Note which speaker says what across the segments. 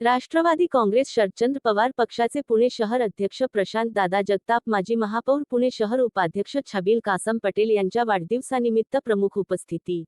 Speaker 1: राष्ट्रवादी काँग्रेस शरदचंद्र पवार पक्षाचे पुणे शहर अध्यक्ष प्रशांत दादा जगताप माजी महापौर पुणे शहर उपाध्यक्ष छबील कासम पटेल यांच्या वाढदिवसानिमित्त प्रमुख उपस्थिती.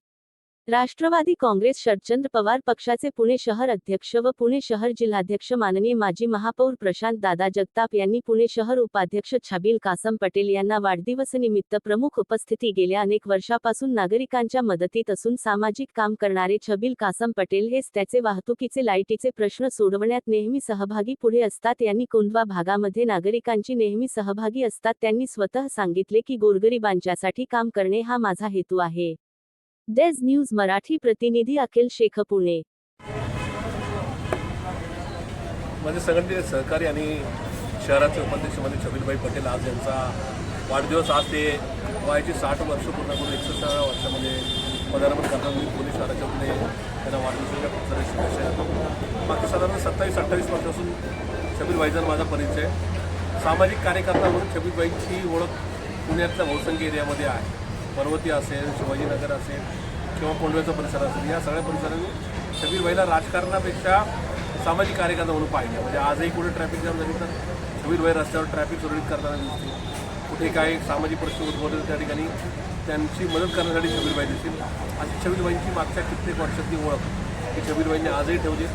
Speaker 1: राष्ट्रवादी काँग्रेस शरदचंद्र पवार पक्षाचे पुणे शहर अध्यक्ष व पुणे शहर जिल्हाध्यक्ष माननीय माजी महापौर प्रशांत दादा जगताप यांनी पुणे शहर उपाध्यक्ष छाबील कासम पटेल यांना वाढदिवसनिमित्त प्रमुख उपस्थिती गेल्या अनेक वर्षापासून नागरिकांच्या मदतीत असून सामाजिक काम करणारे छबील कासम पटेल हेच त्याचे वाहतुकीचे लाईटीचे प्रश्न सोडवण्यात नेहमी सहभागी पुढे असतात. यांनी कोंढवा भागामध्ये नागरिकांची नेहमी सहभागी असतात. त्यांनी स्वतः सांगितले की गोरगरिबांच्यासाठी काम करणे हा माझा हेतू आहे. डेज न्यूज मराठी प्रतिनिधी अखिल शेख पुणे
Speaker 2: माझे म्हणजे सगळ्यांचे सहकारी आणि शहराचे उपाध्यक्ष म्हणजे छबीलभाई पटेल आज यांचा वाढदिवस. आज ते वयाची साठ वर्ष पूर्ण करून सहा वर्षामध्ये पदार्पण करतात. मी पोलीस शहराच्या पुढे त्यांना वाढदिवसाच्या खूप साऱ्या शुभेच्छा मागच्या साधारण सत्तावीस अठ्ठावीस वर्षापासून छबीलभाईचा माझा परिचय. सामाजिक कार्यकर्ता म्हणून छबीलबाईची ओळख पुण्यातल्या बहुसंख्य एरियामध्ये आहे. पर्वती असेल शिवाजीनगर असेल किंवा कोंडव्याचा परिसर असेल या सगळ्या परिसरांनी शबीरबाईला राजकारणापेक्षा सामाजिक कार्यकर्ता म्हणून पाहिजे म्हणजे आजही कुठे ट्रॅफिक जाम झाली तर शबीरबाई रस्त्यावर ट्रॅफिक सुरळीत करताना दिसतील. कुठे काय सामाजिक प्रश्न उद्भवतील त्या ठिकाणी त्यांची मदत करण्यासाठी शबीरबाई दिसतील. अशी शबीरबाईंची मागच्या कित्येक वर्षातली ओळख ही शबीरबाईंनी आजही ठेवली.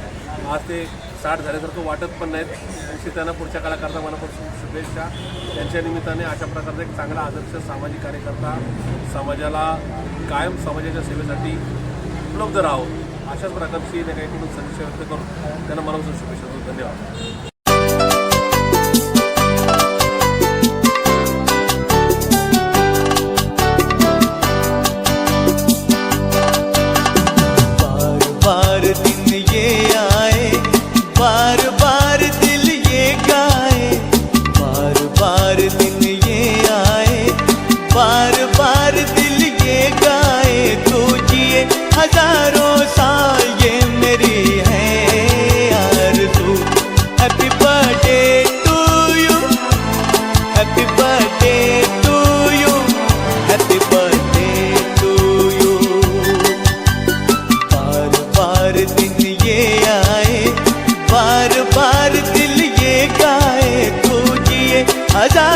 Speaker 2: आज ते साठ झाल्यासारखं वाटत पण नाहीत. अशी त्यांना पुढच्या काळाकरता मनापासून शुभेच्छा. त्यांच्या निमित्ताने अशा प्रकारचा एक चांगला आदर्श सामाजिक कार्यकर्ता समाजाला कायम समाजाच्या सेवेसाठी उपलब्ध राहावं. अशाच प्रकारची नाही काही करून सदिच्छा व्यक्त करून त्यांना मनापासून शुभेच्छा देतो. धन्यवाद.
Speaker 3: 찾아.